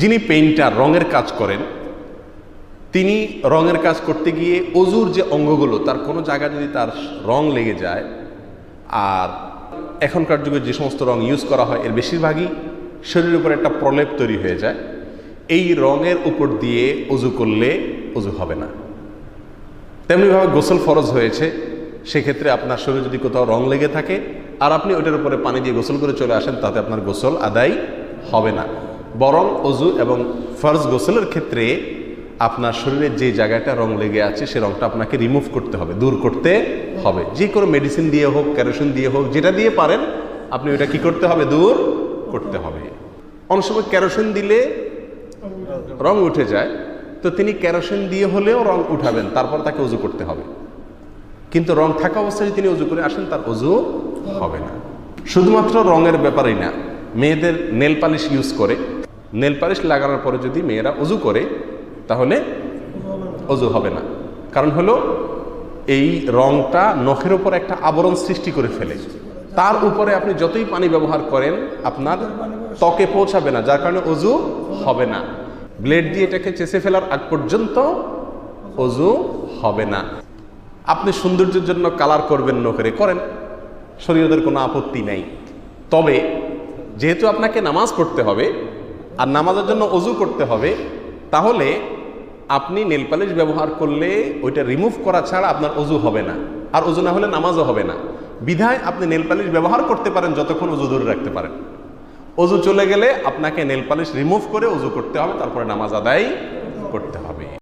যিনি পেইন্টার রঙের কাজ করেন, তিনি রঙের কাজ করতে গিয়ে অজুর যে অঙ্গগুলো, তার কোনো জায়গায় যদি তার রং লেগে যায়, আর এখনকার যুগে যে সমস্ত রং ইউজ করা হয়, এর বেশিরভাগই শরীরের উপর একটা প্রলেপ তৈরি হয়ে যায়। এই রঙের উপর দিয়ে অজু করলে অজু হবে না। তেমনিভাবে গোসল ফরজ হয়েছে, সেক্ষেত্রে আপনার শরীরে যদি কোথাও রং লেগে থাকে, আর আপনি ওটার উপরে পানি দিয়ে গোসল করে চলে আসেন, তাতে আপনার গোসল আদায় হবে না। বরং অজু এবং ফরজ গোসলের ক্ষেত্রে আপনার শরীরের যে জায়গাটা রং লেগে আছে, সে রংটা আপনাকে রিমুভ করতে হবে, দূর করতে হবে। যে কোনো মেডিসিন দিয়ে হোক ক্যারোসিন দিয়ে হোক, যেটা দিয়ে পারেন, আপনি ওইটা কি করতে হবে? দূর করতে হবে। অনেক সময় ক্যারোসিন দিলে রং উঠে যায়, তো তিনি ক্যারোসিন দিয়ে হলেও রং উঠাবেন, তারপর তাকে উজু করতে হবে। কিন্তু রং থাকা অবস্থায় যদি তিনি উজু করে আসেন, তার উজু হবে না। শুধুমাত্র রঙের ব্যাপারেই না, মেয়েদের নেল পালিশ ইউজ করে নেল পালিশ লাগানোর পরে যদি মেয়েরা উজু করে, তাহলে অজু হবে না। কারণ হলো, এই রংটা নখের উপর একটা আবরণ সৃষ্টি করে ফেলে। তার উপরে আপনি যতই পানি ব্যবহার করেন, আপনার ত্বকে পৌঁছাবে না, যার কারণে অজু হবে না। ব্লেড দিয়ে এটাকে চেষে ফেলার আগ পর্যন্ত অজু হবে না। আপনি সৌন্দর্যের জন্য কালার করবেন নখেরে করেন। শরীরদের কোনো আপত্তি নেই। তবে, যেহেতু আপনাকে নামাজ পড়তে হবে আর নামাজের জন্য অজু করতে হবে, তাহলে আপনি নেল পালিশ ব্যবহার করলে ওইটা রিমুভ করা ছাড়া আপনার অজু হবে না। আর অজু না হলে নামাজও হবে না। বিধায় আপনি নেল পালিশ ব্যবহার করতে পারেন, যতক্ষণ অজু ধরে রাখতে পারেন। অজু চলে গেলে আপনাকে নেল পালিশ রিমুভ করে অজু করতে হবে, তারপরে নামাজ আদায় করতে হবে।